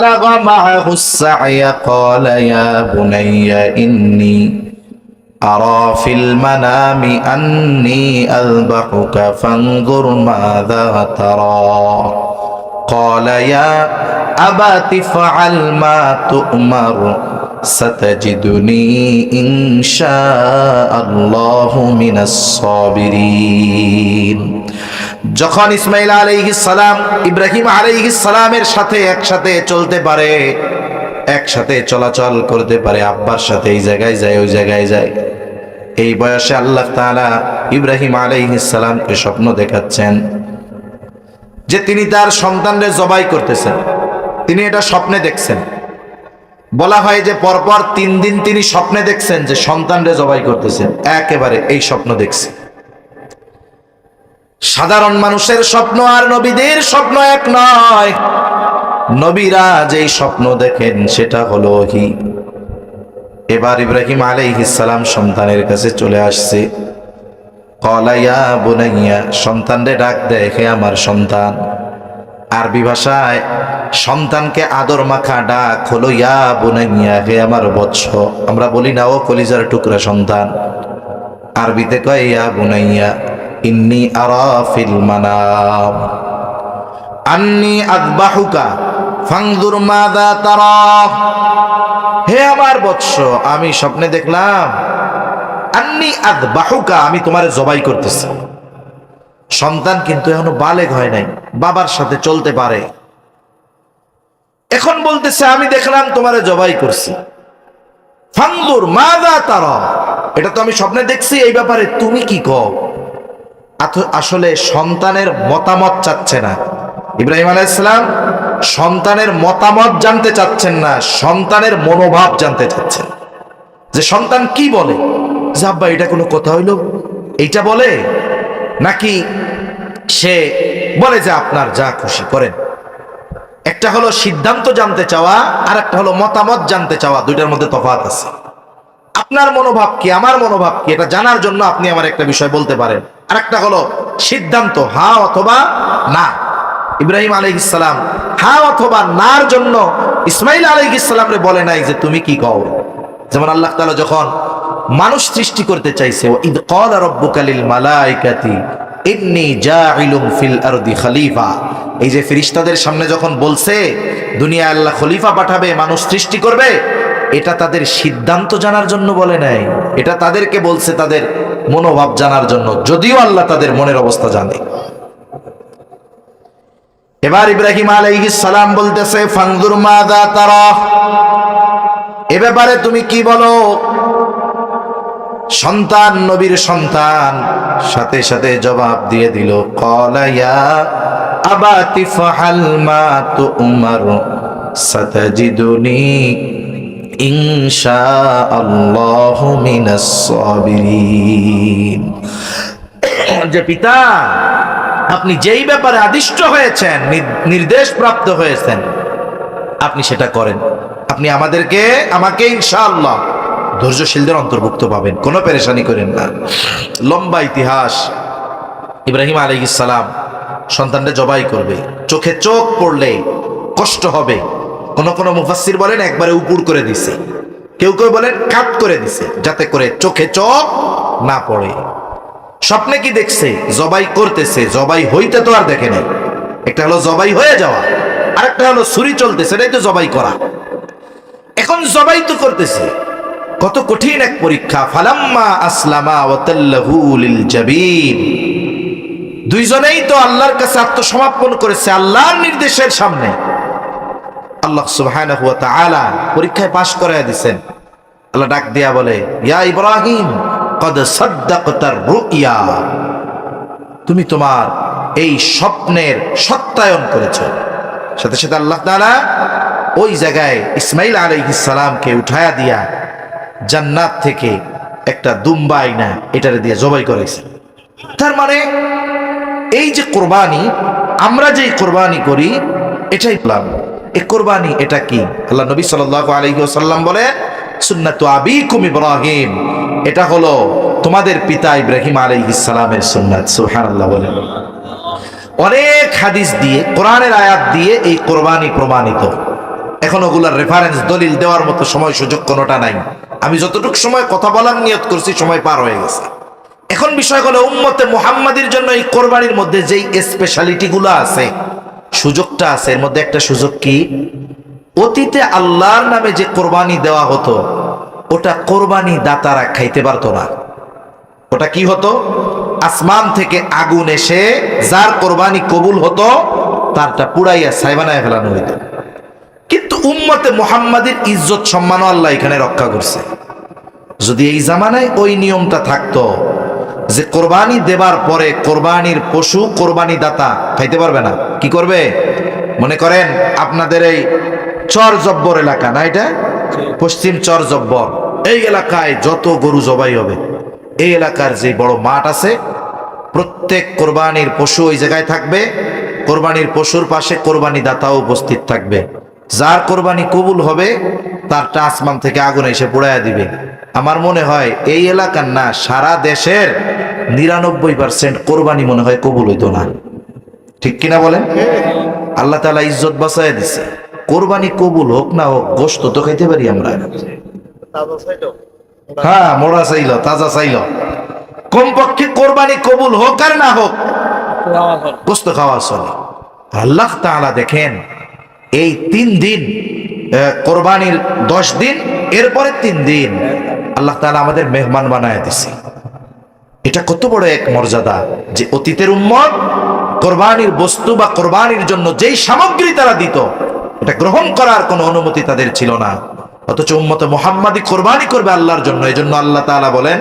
بلغ معه السعي. قال يا بني إني أرى في المنام أني أذبحك فانظر ماذا ترى. قال يا أبت افعل ما تؤمر ستجدني إن شاء الله من الصابرين. যখন ইসমাইল সালাম, ইব্রাহিম সালামের সাথে একসাথে চলতে পারে, একসাথে চলাচল করতে পারে, আব্বার সাথে এই জায়গায় যায়, ওই জায়গায় যায়। এই বয়সে আল্লাহ তাআলা ইব্রাহিম সালামকে স্বপ্ন দেখাচ্ছেন যে তিনি তার সন্তানদের জবাই করতেছেন। তিনি এটা স্বপ্নে দেখছেন। বলা হয় যে পরপর তিন দিন তিনি স্বপ্নে দেখছেন যে সন্তানরে জবাই করতেছেন। একেবারে এই স্বপ্ন দেখছেন সাধারণ মানুষের স্বপ্ন আর নবীদের স্বপ্ন এক নয়। নবীরা যেই স্বপ্ন দেখেন, সেটা হলো কি এবার ইব্রাহিম আলাইহিসালাম সন্তানের কাছে চলে আসছে। কলাইয়া বুনাইয়া, সন্তানরে ডাক হে আমার সন্তান। আরবি ভাষায়, সন্তানকে আদর মাখা ডাক হলো, ইয়া বুনাইয়া, হে আমার বৎস। আমরা বলি না, ও কলিজার টুকরা সন্তান। আরবিতে কয়, ইয়া বুনাইয়া। ইন্নি আরা ফিল মানাম আন্নি আদবাহুকা ফাংদুর মাদা তারা। হে আমার বৎস, আমি স্বপ্নে দেখলাম, আন্নি আদবাহুকা, আমি তোমার জবাই করতেছি। সন্তান কিন্তু এখনও বালেগ হয় নাই, বাবার সাথে চলতে পারে। এখন বলতেছে, আমি দেখলাম তোমারে জবাই করছি। ফাংদুর মাদা তারা, এটা তো আমি স্বপ্নে দেখছি, এই ব্যাপারে তুমি কি কও? আসলে সন্তানের মতামত চাচ্ছে না। ইব্রাহিম আলাইসালাম সন্তানের মতামত জানতে চাচ্ছেন না, সন্তানের মনোভাব জানতে চাচ্ছেন। যে সন্তান কি বলে? যে আব্বা, এটা কোনো কথা হইল? এইটা বলে? নাকি সে বলে যে আপনার যা খুশি করেন। একটা হলো সিদ্ধান্ত জানতে চাওয়া আর একটা হলো মতামত জানতে চাওয়া, দুইটার মধ্যে তফাৎ আছে। আপনার মনোভাব কি, আমার মনোভাব কি, এটা জানার জন্য আপনি আমার একটা বিষয় বলতে পারেন। আর একটা হলো সিদ্ধান্ত, হা অথবা না। ইব্রাহিম আলাইহিসসালাম হা অথবা নার জন্য ইসমাইল আলাইহিসসালাম রে বলে নাই যে তুমি কি কও। যেমন আল্লাহ তাআলা যখন মানুষ সৃষ্টি করতে চাইছে ইদ ক্বালা রাব্বুকা লিল মালাইকাতি ফিল আরদি খলিফা। এই যে ফেরেশতাদের সামনে যখন বলছে দুনিয়া আল্লাহ খলিফা পাঠাবে, মানুষ সৃষ্টি করবে এটা তাদের সিদ্ধান্ত জানার জন্য বলে নাই। এটা তাদেরকে বলছে তাদের মনোভাব জানার জন্য। যদিও আল্লাহ তাদের মনের অবস্থা জানে। এবার ইব্রাহিম আলাইহিস সালাম বলতেছে ফাংদুর মাদা তারা? এ ব্যাপারে তুমি কি বলো? সন্তান, নবীর সন্তান, সাথে সাথে জবাব দিয়ে দিল কলাইয়া আবাতি ফাহাল মা ইনশা আল্লাহ মিনাস যে পিতা, আপনি যেই ব্যাপারে আদিষ্ট হয়েছেন নির্দেশ প্রাপ্ত হয়েছেন, আপনি সেটা করেন। আপনি আমাদেরকে, আমাকে ইনশাআল্লাহ ধৈর্যশীলদের অন্তর্ভুক্ত পাবেন। কোনো পেরেশানি করেন না। লম্বা ইতিহাস। ইব্রাহিম আলাইহিস সালাম সন্তানটা জবাই করবে। চোখে চোখ পড়লে কষ্ট হবে। কোন কোন মুফাসসির বলেন, একবারে উপুর করে দিছে। কেউ কেউ বলেন কাট করে দিছে, যাতে করে চোখে চোখ না পড়ে। স্বপ্নে কি দেখছে? জবাই করতেছে, জবাই হইতে তো আর দেখে নাই। একটা হলো জবাই হয়ে যাওয়া, আরেকটা হলো ছুরি চলতেছে, এটাই তো জবাই করা। এখন জবাই তো করতেছে। কত কঠিন এক পরীক্ষা। ফালাম্মা আসলামা ওয়াতাল্লাহু লিল জাবিন। দুইজনেই তো আল্লাহর কাছে আত্মসমর্পণ করেছে, আল্লাহর নির্দেশের সামনে। আল্লাহ সুবহানাহু পরীক্ষায় পাশ করায় দিবেন আল্লাহ ডাক দিয়া বলে, ইয়া ইব্রাহিম তুমি তোমার এই স্বপ্নের সত্যায়ন করেছ। সাথে সাথে আল্লাহ ওই জায়গায় ইসমাইল আলাইহিস সালামকে উঠায়া দিয়া জান্নাত থেকে একটা দুম্বা আইনা এটারে দিয়ে জবাই করেছে তার মানে এই যে কোরবানি, আমরা যেই কোরবানি করি, এটাই প্লান এই কোরবানি এটা কি? আল্লাহ নবী সাল্লাল্লাহু আলাইহি ওয়াসাল্লাম বলে সুন্নাতু আবিকুম ইব্রাহিম। এটা হলো তোমাদের পিতা ইব্রাহিম আলাইহিস সালামের সুন্নাত, সুবহানাল্লাহ বলেন। অনেক হাদিস দিয়ে, কোরআনের আয়াত দিয়ে এই কোরবানি প্রমাণিত। এখন ওগুলার রেফারেন্স দলিল দেওয়ার মতো সময় সুযোগ কোনোটা নাই। আমি যতটুকু সময় কথা বলার নিয়ত করছি, সময় পার হয়ে গেছে। এখন বিষয় হলো, উম্মতে মুহাম্মাদির জন্য এই কোরবানির মধ্যে যেই স্পেশালিটি গুলো আছে সুযোগটা আছে, এর মধ্যে একটা সুযোগ কি? অতীতে আল্লাহর নামে যে কোরবানি দেওয়া হতো, ওটা কোরবানি দাতারা খাইতে পারতো না। ওটা কি হতো? আসমান থেকে আগুন এসে যার কোরবানি কবুল হতো, তারটা পুড়াইয়া সাইবানায় ফেলানো হইত। কিন্তু উম্মতে মোহাম্মদের ইজ্জত সম্মানও আল্লাহ এখানে রক্ষা করছে। যদি এই জামানায় ওই নিয়মটা থাকতো যে কোরবানি দেবার পরে কোরবানির পশু কোরবানি দাতা খাইতে পারবে না, কি করবে? মনে করেন আপনাদের এই চর জব্বর এলাকা না এটা? পশ্চিম চর জব্বর। এই এলাকায় যত গরু জবাই হবে, এই এলাকার যে বড় মাঠ আছে, প্রত্যেক কোরবানির পশু ওই জায়গায় থাকবে, কোরবানির পশুর পাশে কোরবানি দাতাও উপস্থিত থাকবে। যার কোরবানি কবুল হবে তারটা আসমান থেকে আগুন এসে পোড়াইয়া দিবে। আমার মনে হয় এই এলাকার না, সারা দেশের নিরানব্বই পার্সেন্ট কোরবানি মনে হয় কবুল হইতো না। ঠিক কিনা বলেন? আল্লাহ তালা ইজ্জত বাঁচাইয়া দিছে। কোরবানি কবুল হোক না হোক গোস্ত তো খাইতে পারি আমরা। হ্যাঁ মোড়া চাইল, তাজা চাইল। কমপক্ষে কোরবানি কবুল হোক আর না হোক গোস্ত খাওয়া চলে। আল্লাহ তাআলা দেখেন এই তিন দিন কোরবানির দশ দিন, এরপরে তিন দিন আল্লাহ তাআলা আমাদের মেহমান বানায় দিছে। এটা কত বড় এক মর্যাদা যে অতীতের উম্মত কোরবানির বস্তু বা কোরবানির জন্য যেই সামগ্রী তারা দিত, এটা গ্রহণ করার কোনো অনুমতি তাদের ছিল না। অথচ উম্মতে মোহাম্মদী কোরবানি করবে আল্লাহর জন্য এই জন্য আল্লাহ তাআলা বলেন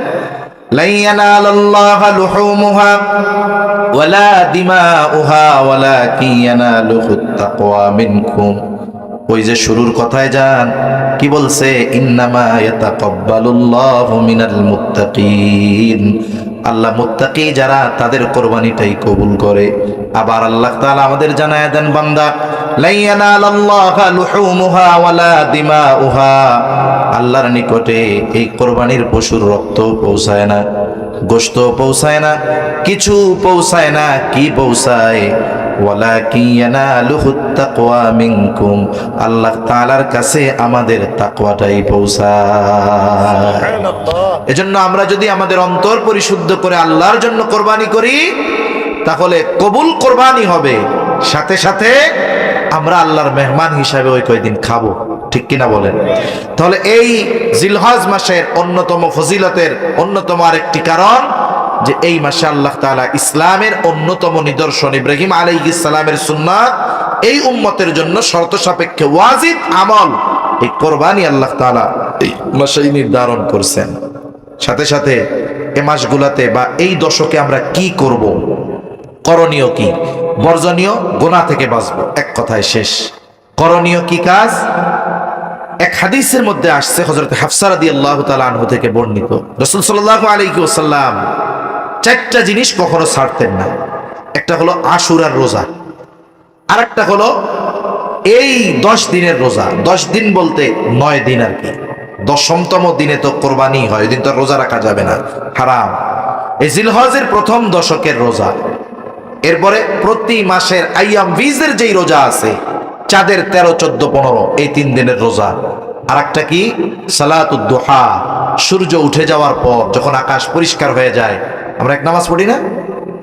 لن ينال الله لحومها ولا دماؤها ولكن يناله التقوى منكم ওই যে শুরুর কথায় যান কি বলছে ইন্নামা ইয়াতাকাব্বালুল্লাহু মিনাল মুত্তাকিন আল্লাহ মুত্তাকি যারা তাদের কোরবানিটাই কবুল করে আবার আল্লাহ তাআলা আমাদের জানায় দেন বান্দা আল্লাহর নিকটে এই কোরবানির পশুর রক্ত পৌঁছায় না গোশত পৌঁছায় না কিছু পৌঁছায় না, কি পৌঁছায়? আল্লাহ কাছে আমাদের এজন্য আমরা যদি আমাদের পরিশুদ্ধ করে আল্লাহর জন্য কোরবানি করি, তাহলে কবুল কোরবানি হবে। সাথে সাথে আমরা আল্লাহর মেহমান হিসাবে ওই কয়দিন খাব, ঠিক কিনা বলেন? তাহলে এই জিলহজ মাসের অন্যতম ফজিলতের অন্যতম আরেকটি কারণ যে এই মাসে আল্লাহ তাআলা ইসলামের অন্যতম নিদর্শন ইব্রাহিম আলাইহিস ইসলামের সুন্নাত এই উম্মতের জন্য শর্ত সাপেক্ষে ওয়াজিব আমল এই কোরবানি আল্লাহ তাআলা এই মাসেই নির্ধারণ করছেন। সাথে সাথে এ মাসগুলাতে বা এই দশকে আমরা কি করব? করণীয় কি? বর্জনীয় গোনা থেকে বাঁচবো। এক কথায় শেষ। করণীয় কি কাজ? এক হাদিসের মধ্যে আসছে হজরত হাফসারাদি আল্লাহ আনহু থেকে বর্ণিত। রসুল সাল্লাহ আলাইহি ওসাল্লাম চারটা জিনিস কখনো ছাড়তেন না। একটা হলো আশুরার রোজা আর একটা হলো এই দশ দিনের রোজা। দশ দিন বলতে নয় দিন আর কি। দশমতম দিনে তো কোরবানি হয়, ওই দিন তো রোজা রাখা যাবে না। হারাম। এই জিলহজের প্রথম দশকের রোজা। এরপরে প্রতি মাসের আইয়াম ভিজের যেই রোজা আছে, চাঁদের তেরো, চোদ্দ, পনেরো, এই তিন দিনের রোজা। আর একটা কি সালাতুদ্দোহা সূর্য উঠে যাওয়ার পর যখন আকাশ পরিষ্কার হয়ে যায়, আমরা এক নামাজ পড়ি না?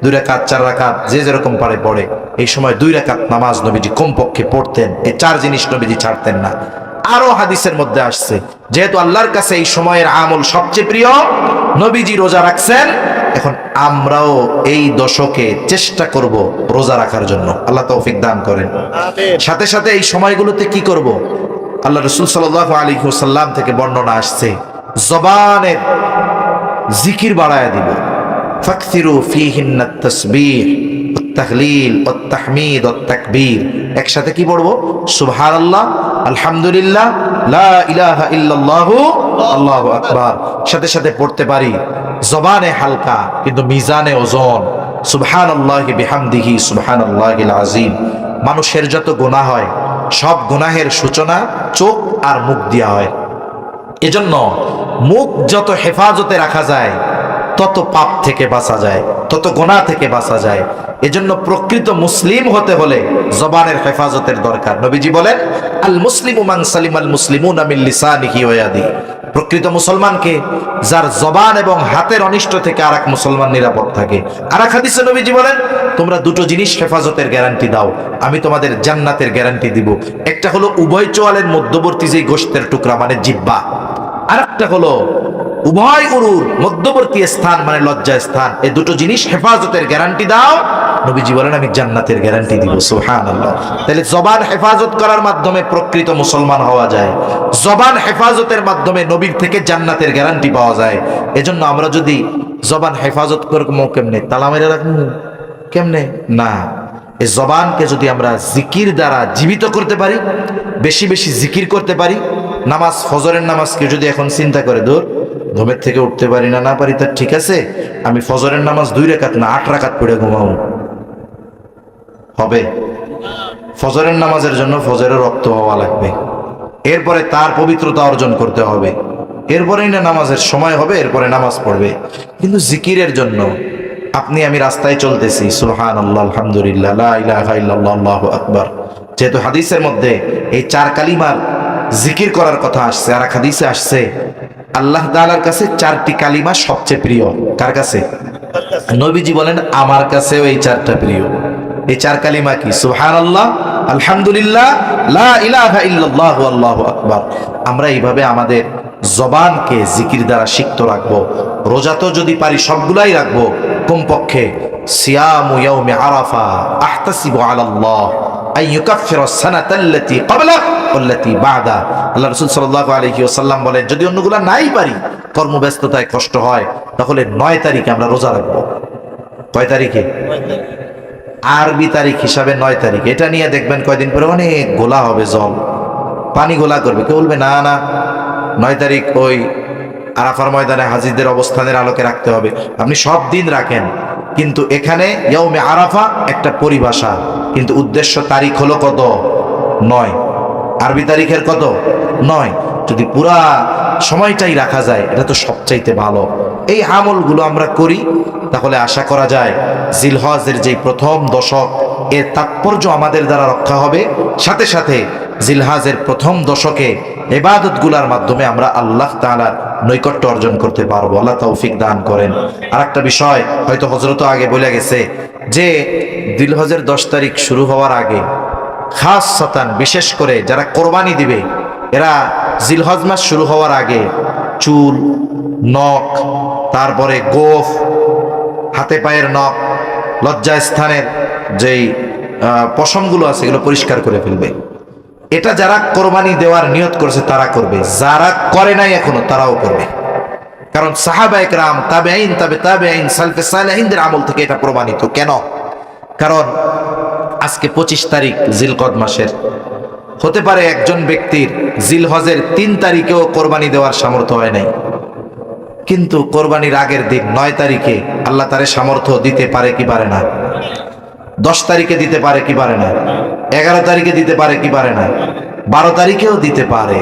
দুই রেখাত চার রাকাত, যে যেরকম পারে পড়ে। এই সময় দুই রাকাত নামাজ নবীজি কমপক্ষে পড়তেন এই চার জিনিস নবীজি ছাড়তেন না। আরও হাদিসের মধ্যে আসছে, যেহেতু আল্লাহর কাছে এই সময়ের আমল সবচেয়ে প্রিয়, নবীজি রোজা রাখছেন এখন আমরাও এই দশকে চেষ্টা করব রোজা রাখার জন্য। আল্লাহ তৌফিক দান করেন। সাথে সাথে এই সময়গুলোতে কি করব? আল্লাহ রসুল সাল্লাহ আলী সাল্লাম থেকে বর্ণনা আসছে জবানের জিকির বাড়ায় দিব। ফাকসিরু ফিহিন্না তাসবিহ তাহলিল ও তাহমিদ ও তাকবীর। একসাথে কি পড়ব? সুবহানাল্লাহ আলহামদুলিল্লাহ লা ইলাহা ইল্লাল্লাহু আল্লাহু আকবার। সাথে সাথে পড়তে পারি জবানে হালকা, কিন্তু মিজানে ওজন। সুবহানাল্লাহি বিহামদিহি, সুবহানাল্লাহিল আযীম। মানুষের যত গোনা হয়, সব গুনাহের সূচনা চোখ আর মুখ দিয়া হয়। এজন্য মুখ যত হেফাজতে রাখা যায়, তত পাপ থেকে বাঁচা যায়, তত গোনা থেকে বাঁচা যায়। এজন্য প্রকৃত মুসলিম হতে হলে জবানের হেফাজতের দরকার। নবীজি বলেন, আল মুসলিম উমান সালিম আল মুসলিম আমিল লিসানিহি ওয়া ইয়াদি প্রকৃত মুসলমানকে, যার জবান এবং হাতের অনিষ্ট থেকে আর এক মুসলমান নিরাপদ থাকে। আর এক হাদিসে নবীজি বলেন, তোমরা দুটো জিনিস হেফাজতের গ্যারান্টি দাও, আমি তোমাদের জান্নাতের গ্যারান্টি দিব। একটা হলো উভয় চোয়ালের মধ্যবর্তী যে গোষ্ঠের টুকরা মানে জিব্বা। আর একটা হলো উভয় উরুর মধ্যবর্তী স্থান মানে লজ্জা স্থান এই দুটো জিনিস হেফাজতের গ্যারান্টি দাও। নবীজি বলেন, আমি জান্নাতের গ্যারান্টি দিব সুহান আল্লাহ তাহলে জবান হেফাজত করার মাধ্যমে প্রকৃত মুসলমান হওয়া যায়। জবান হেফাজতের মাধ্যমে নবীর থেকে জান্নাতের গ্যারান্টি পাওয়া যায়। এজন্য আমরা যদি জবান হেফাজত করব কেমনে? তালা মেরে রাখব? কেমনে? না। এই জবানকে যদি আমরা জিকির দ্বারা জীবিত করতে পারি, বেশি বেশি জিকির করতে পারি, নামাজ, ফজরের নামাজকে যদি এখন চিন্তা করে দূর ঘুমের থেকে উঠতে পারি না না পারি তার ঠিক আছে, আমি ফজরের নামাজ দুই রেখাত না, আট রাখাত পড়ে ঘুমাবো। হবে। ফজরের নামাজের জন্য ফজরের রক্ত হওয়া লাগবে। এরপরে তার পবিত্রতা অর্জন করতে হবে। এরপরেই না নামাজের সময় হবে, এরপরে নামাজ পড়বে। কিন্তু জিকিরের জন্য আপনি, আমি রাস্তায় চলতেছি সুলহান আল্লাহ আলহামদুলিল্লাহ আকবার। যেহেতু হাদিসের মধ্যে এই চার কালিমার জিকির করার কথা আসছে আর এক হাদিসে আসছে আল্লাহ তাআলার কাছে চারটি কালিমা সবচেয়ে প্রিয়। কার কাছে? নবীজি বলেন, আমার কাছেও এই চারটা প্রিয়। এই চার কালিমা কি? সুহান আল্লাহ আলহামদুলিল্লাহ আকবার। আমরা এইভাবে আমাদের জবানকে জিকির দ্বারা সিক্ত রাখব। রোজা তো যদি পারি সবগুলাই রাখব। কমপক্ষে সিয়ামু ইয়াউমি আরাফা আহতাসিবু আলাল্লাহ আই ওয়াল্লাতী বাদা। আল্লাহ রাসূল সাল্লাল্লাহু আলাইহি ওয়াসাল্লাম বলেন, যদি অন্যগুলা নাই পারি, কর্মব্যস্ততায় কষ্ট হয়, তাহলে নয় তারিখে আমরা রোজা রাখব। কয় তারিখে? আরবি তারিখ হিসাবে নয় তারিখ। এটা নিয়ে দেখবেন কয়দিন পরে অনেক গোলা হবে জল। পানি গোলা করবে। কেউ বলবে, না না, নয় তারিখ ওই আরাফার ময়দানে হাজিদের অবস্থানের আলোকে রাখতে হবে। আপনি সব দিন রাখেন। কিন্তু এখানে ইয়ৌমে আরাফা একটা পরিভাষা। কিন্তু উদ্দেশ্য তারিখ হলো কত? নয়। আরবি তারিখের কত? নয়। যদি পুরা সময়টাই রাখা যায়, এটা তো সবচাইতে ভালো। এই আমলগুলো আমরা করি, তাহলে আশা করা যায় জিলহজের যেই প্রথম দশক, এর তাৎপর্য আমাদের দ্বারা রক্ষা হবে। সাথে সাথে জিলহাজের প্রথম দশকে এবাদতগুলার মাধ্যমে আমরা আল্লাহ তাআলার নৈকট্য অর্জন করতে পারব। আল্লাহ তৌফিক দান করেন। আর একটা বিষয় হয়তো হজরত আগে বলে গেছে যে দিলহজের দশ তারিখ শুরু হওয়ার আগে খাস সাতান বিশেষ করে যারা কোরবানি দিবে, এরা জিলহজ মাস শুরু হওয়ার আগে চুল, নখ, তারপরে গোফ, হাতে পায়ের নখ, লজ্জা স্থানের যেই পশমগুলো আছে, এগুলো পরিষ্কার করে ফেলবে। এটা যারা কোরবানি দেওয়ার নিয়ত করেছে, তারা করবে। যারা করে নাই এখনও, তারাও করবে। কারণ সাহাবা একরাম তাবে আইন তাবে তাবে আইন সালফে সালেহিনদের আমল থেকে এটা প্রমাণিত। কেন? কারণ আজকে পঁচিশ তারিখ জিলকদ মাসের। হতে পারে একজন ব্যক্তির জিলহজের তিন তারিখেও কোরবানি দেওয়ার সামর্থ্য হয় নাই। কিন্তু কোরবানির আগের দিন নয় তারিখে আল্লাহ তারে সামর্থ্য দিতে পারে কি পারে না। দশ তারিখে দিতে পারে কি পারে না। এগারো তারিখে দিতে পারে কি পারে না। বারো তারিখেও দিতে পারে।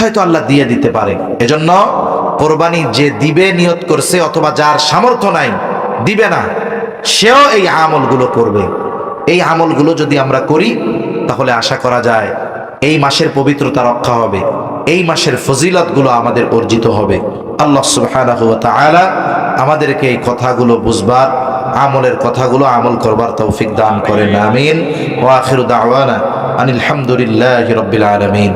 হয়তো আল্লাহ দিয়ে দিতে পারে। এজন্য কোরবানি যে দিবে, নিয়ত করছে, অথবা যার সামর্থ্য নাই, দিবে না। সেও এই আমলগুলো করবে। এই আমলগুলো যদি আমরা করি তাহলে আশা করা যায় এই মাসের পবিত্রতা রক্ষা হবে এই মাসের ফজিলতগুলো আমাদের অর্জিত হবে। আল্লাহ সুবহানাহু ওয়া তাআলা আমাদেরকে এই কথাগুলো বুঝবার আমলের কথাগুলো আমল করবার তৌফিক দান করেন আমিন। ওয়া আখিরু দাওয়ানা আনিল হামদুলিল্লাহি রাব্বিল আলামিন।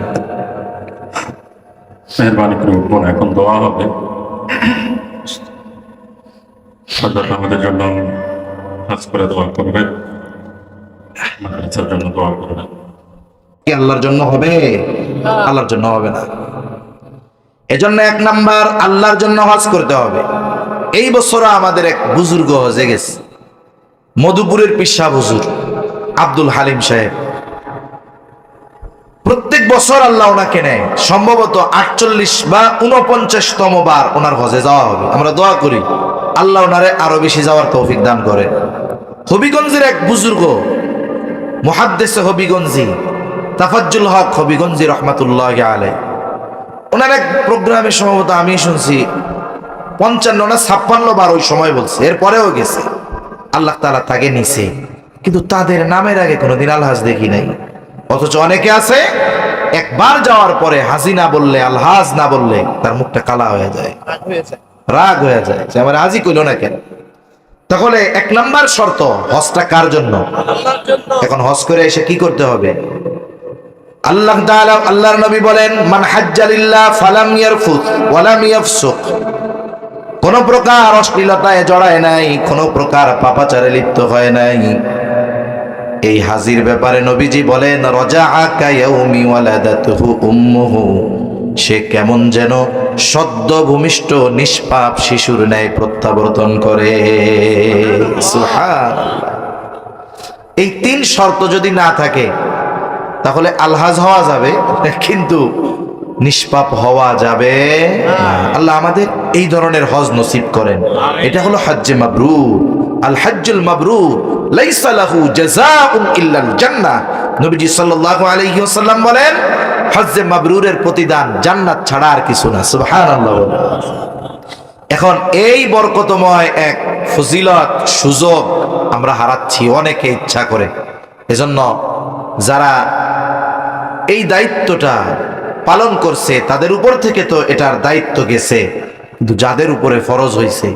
মেহরবানি করে উঠবো এখন দোয়া হবে। আমাদের জন্য হাজ করে দোয়া করবেন মাদ্রাসার জন্য দোয়া করবেন কি আল্লাহর জন্য হবে? আল্লাহর জন্য হবে না। এজন্য এক নাম্বার, আল্লাহর জন্য হজ করতে হবে। এই আমাদের এক বুজুর্গ হজে গেছে। মধুপুরের পিসা হুজুর, আব্দুল হালিম সাহেব। প্রত্যেক বছর আল্লাহ ওনাকে নেয়। সম্ভবত আটচল্লিশ বা উনপঞ্চাশতম বার ওনার হজে যাওয়া হবে। আমরা দোয়া করি, আল্লাহ ওনারে আরও বেশি যাওয়ার তৌফিক দান করে। হবিগঞ্জের এক বুজুর্গ মুহাদ্দেসে হবিগঞ্জি তাফাজ্জুল হক হবিগঞ্জি রহমাতুল্লাহ আলাই ওনার এক প্রোগ্রামে সম্ভবত আমি শুনছি পঞ্চান্ন না ছাপ্পান্ন বার ওই সময় বলছে এরপরেও গেছে। আল্লাহ তালা তাকে নিছে কিন্তু তাদের নামের আগে কোনোদিন আলহাজ দেখি নাই। অথচ অনেকে আছে একবার যাওয়ার পরে হাজি না বললে আলহাজ না বললে তার মুখটা কালা হয়ে যায়। রাগ হয়ে যায়। যে আমার হাজি কইল না কেন? তাহলে এক নাম্বার শর্ত, হজটা কার জন্য? এখন হজ করে এসে কি করতে হবে? আল্লাহ আল্লাহর নবী বলেন, মান হাজ্জালিল্লাহ কোন প্রকার অশ্লীলতায় জড়ায় নাই, কোন প্রকার পাপাচারে লিপ্ত হয় নাই। এই হাজির ব্যাপারে নবীজি বলেন রজা আকা ইয়াউমি ওয়ালাদাতুহু উম্মুহু। সে কেমন যেন সদ্য ভূমিষ্ঠ নিষ্পাপ শিশুর ন্যায় প্রত্যাবর্তন করে। এই তিন শর্ত যদি না থাকে, তাহলে আলহাজ হওয়া যাবে, কিন্তু নিষ্পাপ হওয়া যাবে আল্লাহ আমাদের এই ধরনের হজ নসিব করেন। এটা হলো হজ্জে মাবরুর। আল হজ্জুল মাবরুর, লাইসা লাহু ইল্লাল জান্নাহ। নবীজি সাল্লাল্লাহু আলাইহি ওয়াসাল্লাম বলেন হজ্জে মাবরুরের প্রতিদান জান্নাত ছাড়া আর কিছু না। সুবহানাল্লাহ এখন এই বরকতময় এক ফজিলত, সুযোগ আমরা হারাচ্ছি, অনেকে ইচ্ছা করে। এজন্য যারা এই দায়িত্বটা পালন করছে, তাদের উপর থেকে তো এটার দায়িত্ব গেছে, কিন্তু যাদের উপরে ফরজ হয়েছে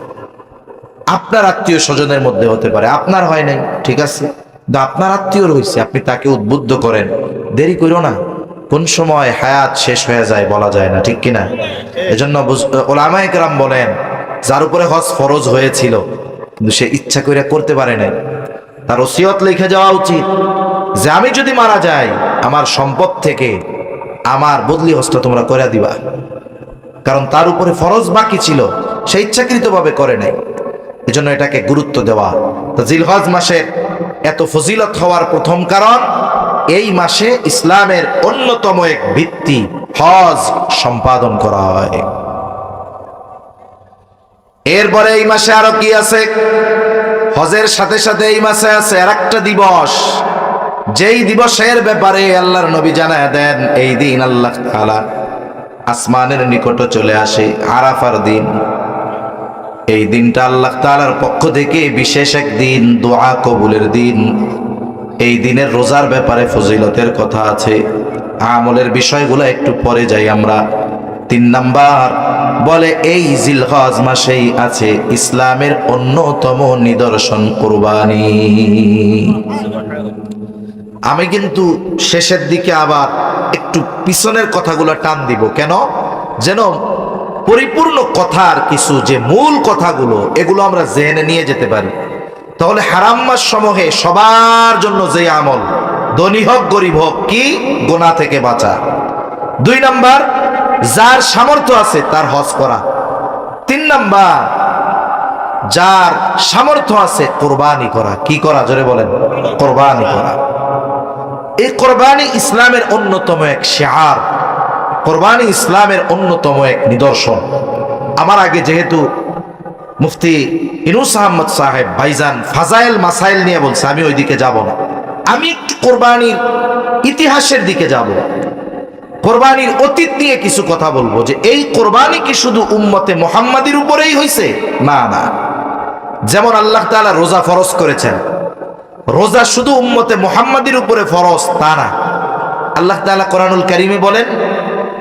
আপনার আত্মীয় স্বজনের মধ্যে হতে পারে। আপনার হয় নাই, ঠিক আছে? কিন্তু আপনার আত্মীয় রয়েছে, আপনি তাকে উদ্বুদ্ধ করেন। দেরি করো না। কোন সময় হায়াত শেষ হয়ে যায় বলা যায় না, ঠিক কিনা? এজন্য ওলামায়ে কেরাম বলেন, যার উপরে হজ ফরজ হয়েছিল, কিন্তু সে ইচ্ছা করে করতে পারে নাই। তার ওসিয়ত লিখে যাওয়া উচিত যে, আমি যদি মারা যাই, আমার সম্পদ থেকে আমার বদলি হস্ত তোমরা করে দিবা। কারণ তার উপরে ফরজ বাকি ছিল, সে ইচ্ছাকৃতভাবে করে নাই। এজন্য এটাকে গুরুত্ব দেওয়া। তো জিলহজ মাসের এত ফজিলত হওয়ার প্রথম কারণ এই মাসে ইসলামের অন্যতম এক ভিত্তি, হজ সম্পাদন করা হয়। এরপরে এই মাসে আরও কি আছে? হজের সাথে সাথে এই মাসে আছে আর একটা দিবস। যেই দিবসের ব্যাপারে আল্লাহর নবী জানায় দেন, এই দিন আল্লাহ তাআলা আসমানের নিকট চলে আসে, আরাফার দিন। এই দিনটা আল্লাহ তাআলার পক্ষ থেকে বিশেষ এক দিন দোয়া কবুলের দিন। এই দিনের রোজার ব্যাপারে ফজিলতের কথা আছে। আমলের বিষয়গুলো একটু পরে যাই আমরা। তিন নাম্বার, বলে, এই জিল জিলহজ মাসেই আছে ইসলামের অন্যতম নিদর্শন কোরবানি। আমি কিন্তু শেষের দিকে আবার একটু পিছনের কথাগুলো টান দিব। কেন? যেন পরিপূর্ণ কথার কিছু যে মূল কথাগুলো, এগুলো আমরা জেনে নিয়ে যেতে পারি। তাহলে হারাম মাস সমূহে সবার জন্য যে আমল, ধনী হোক, গরিব হোক, কি গোনা থেকে বাঁচা? দুই নাম্বার, যার সামর্থ্য আছে তার হজ করা। তিন নাম্বার, যার সামর্থ্য আছে কোরবানি করা। কি করা, জোরে বলেন? কোরবানি করা। এই কোরবানি ইসলামের অন্যতম এক শেয়ার। কোরবানি ইসলামের অন্যতম এক নিদর্শন। আমার আগে যেহেতু মুফতি ইনুস আহমদ সাহেব ভাইজান ফাজাইল মাসাইল নিয়ে বলছে, আমি ওই দিকে যাব না। আমি কোরবানির ইতিহাসের দিকে যাব। কোরবানির অতীত নিয়ে কিছু কথা বলব যে, এই কোরবানি কি শুধু উম্মতে মোহাম্মদের উপরেই হয়েছে না না। যেমন আল্লাহ তাআলা রোজা ফরজ করেছেন। রোজা শুধু উম্মতে মোহাম্মদের উপরে ফরজ তা না। আল্লাহ তাআলা কোরআনুল কারিমে বলেন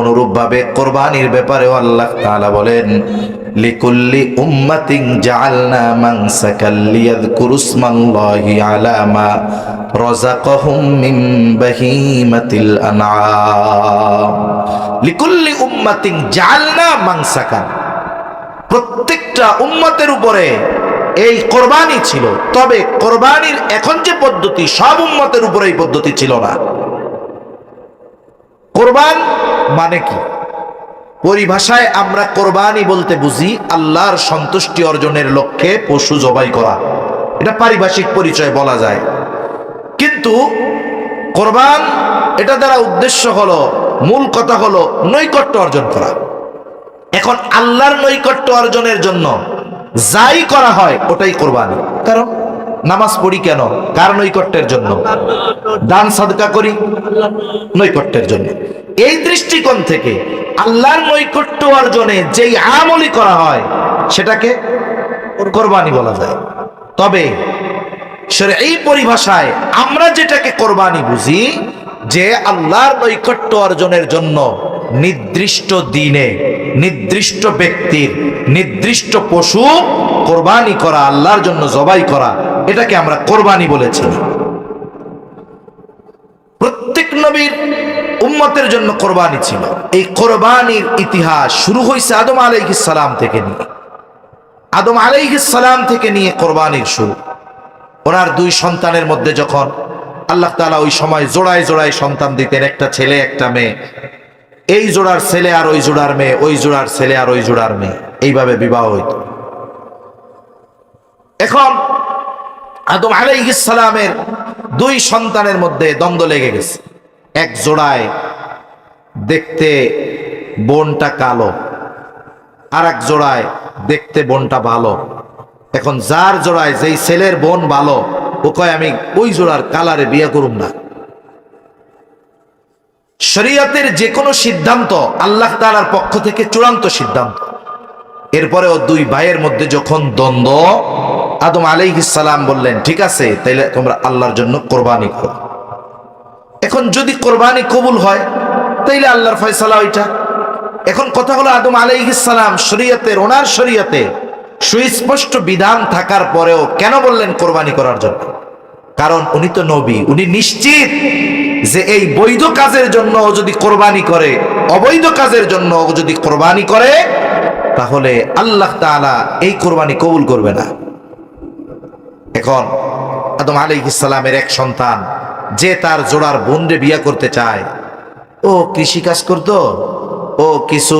অনুরূপ ভাবে কোরবানির ব্যাপারেও আল্লাহ তাআলা বলেন, লিকুল্লি উম্মাতিন জাআলনা মানসাকাল লিয়াযকুরুসমাল্লাহি আলা মা রাযাকাহুম মিন বাহিমাতিল আনআম। লিকুল্লি উম্মাতিন জাআলনা মানসাকান প্রত্যেকটা উম্মতের উপরে এই কোরবানি ছিল, তবে কোরবানির এখন যে পদ্ধতি, সব উম্মতের উপরে এই পদ্ধতি ছিল না। কোরবান মানে কি? পরিভাষায় আমরা কোরবানি বলতে বুঝি আল্লাহর সন্তুষ্টি অর্জনের লক্ষ্যে পশু জবাই করা। এটা পারিভাষিক পরিচয় বলা যায়। কিন্তু কোরবান, এটা দ্বারা উদ্দেশ্য হলো, মূল কথা হলো নৈকট্য অর্জন করা। এখন আল্লাহর নৈকট্য অর্জনের জন্য যাই করা হয়, ওটাই কোরবানি। কারণ নামাজ পড়ি কেন? কার নৈকট্যের জন্য? দান সাদকা করি নৈকট্যের জন্য। এই দৃষ্টিকোণ থেকে আল্লাহর নৈকট্য অর্জনে যেই আমলি করা হয়, সেটাকে কোরবানি বলা যায়। তবে এই পরিভাষায় আমরা যেটাকে কোরবানি বুঝি, যে আল্লাহর নৈকট্য অর্জনের জন্য নির্দিষ্ট দিনে নির্দিষ্ট ব্যক্তির নির্দিষ্ট পশু কোরবানি করা, আল্লাহর জন্য জবাই করা এটাকে আমরা কোরবানি বলেছি। প্রত্যেক নবীর উম্মতের জন্য কোরবানি ছিল। এই কোরবানির ইতিহাস শুরু হয়েছে আদম আলাইহিস সালাম থেকে নিয়ে। আদম আলাইহিস সালাম থেকে নিয়ে কোরবানির শুরু। ওনার দুই সন্তানের মধ্যে যখন আল্লাহ তাআলা ওই সময় জোড়ায় জোড়ায় সন্তান দিতেন, একটা ছেলে, একটা মেয়ে। এই জোড়ার ছেলে আর ওই জোড়ার মেয়ে, ওই জোড়ার ছেলে আর ওই জোড়ার মেয়ে। এইভাবে বিবাহ হইত। এখন আদম সালামের দুই সন্তানের মধ্যে দ্বন্দ্ব লেগে গেছে। এক জোড়ায় দেখতে বোনটা কালো আর এক জোড়ায় দেখতে বোনটা ভালো। এখন যার জোড়ায় যেই ছেলের বোন ভালো, ও কয়, আমি ওই জোড়ার কালারে বিয়ে করুম না। শরীয়তের যে কোনো সিদ্ধান্ত আল্লাহ তাআলার পক্ষ থেকে চূড়ান্ত সিদ্ধান্ত। এরপরে ও দুই ভাইয়ের মধ্যে যখন দ্বন্দ্ব আদম সালাম বললেন, ঠিক আছে, তাইলে তোমরা আল্লাহর জন্য কোরবানি করো। এখন যদি কোরবানি কবুল হয়, তাইলে আল্লাহর ফয়সালা ওইটা। এখন কথা হলো আদম সালাম শরীয়তের, ওনার শরীয়তে সুস্পষ্ট বিধান থাকার পরেও কেন বললেন কোরবানি করার জন্য? কারণ উনি তো নবী, উনি নিশ্চিত যে এই বৈধ কাজের জন্য ও যদি কোরবানি করে, অবৈধ কাজের জন্য ও যদি কোরবানি করে, তাহলে আল্লাহ তাআলা এই কোরবানি কবুল করবে না। এখন আদম আলাইহিস সালামের এক সন্তান, যে তার জোড়ার বোনরে বিয়ে করতে চায়, ও কৃষি কাজ করতো, ও কিছু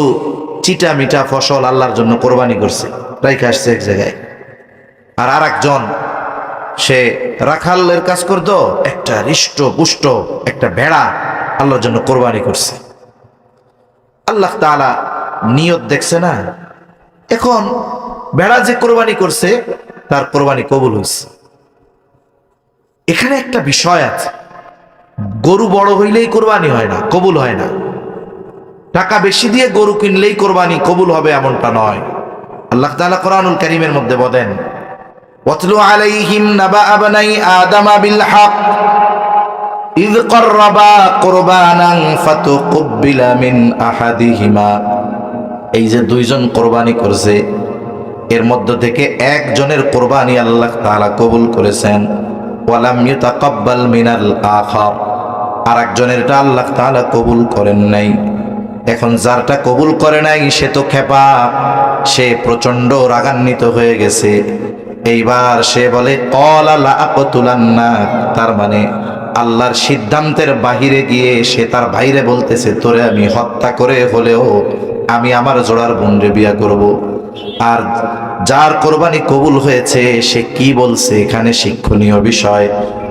চিটা মিটা ফসল আল্লাহর জন্য কোরবানি করছে, রাইখে আসছে এক জায়গায়। আর আর একজন সে রাখালের কাজ করতো, একটা হৃষ্ট, পুষ্ট, একটা ভেড়া আল্লাহর জন্য কোরবানি করছে। আল্লাহ তাআলা নিয়ত দেখছে না? এখন ভেড়া যে কোরবানি করছে তার কোরবানি কবুল হয়েছে এখানে একটা বিষয় আছে গরু বড় হইলেই কোরবানি হয় না কবুল হয় না টাকা বেশি দিয়ে গরু কিনলেই কোরবানি কবুল হবে এমনটা নয় আল্লাহ তাআলা কোরআনুল কারীমের মধ্যে বলেন ওয়াতলু আলাইহিম নাবা আবনাই আদামা বিল হক إذ قربا قربانا فتقبل من أحدهما এই যে দুইজন কোরবানি করছে এর মধ্য থেকে একজনের কোরবানি আল্লাহ তাআলা কবুল করেছেন। মিনাল আর একজনেরটা আল্লাহ তাআলা কবুল করেন নাই। এখন যারটা কবুল করে নাই, সে তো খেপা সে প্রচণ্ড রাগান্বিত হয়ে গেছে। এইবার সে বলে তার মানে আল্লাহর সিদ্ধান্তের বাহিরে গিয়ে সে তার ভাইরে বলতেছে, তোরে আমি হত্যা করে হলেও আমি আমার জোড়ার বোনরে বিয়া করব। আর যার কোরবানি কবুল হয়েছে, সে কি বলছে? এখানে শিক্ষণীয় বিষয়।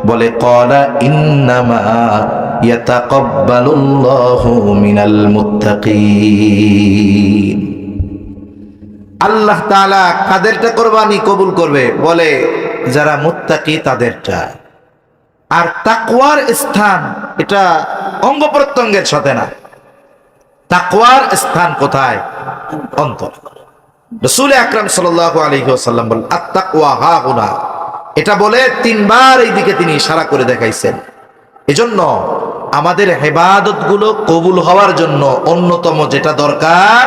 বলে, কলা ইন্নামা ইয়াতাকাব্বালুল্লাহু মিনাল মুত্তাকিন। আল্লাহ তাআলা কাদেরটা কোরবানি কবুল করবে? বলে, যারা মুত্তাকি তাদেরটা। আর তাকওয়ার স্থান, এটা অঙ্গ প্রত্যঙ্গের সাথে না। তাকওয়ার স্থান কোথায়? অন্তর। রসুল আকরাম সাল্লাম বলেন, আত্তাকওয়া হাহুনা। এটা বলে তিনবার এই দিকে তিনি ইশারা করে দেখাইছেন। এজন্য আমাদের হেবাদতগুলো কবুল হওয়ার জন্য অন্যতম যেটা দরকার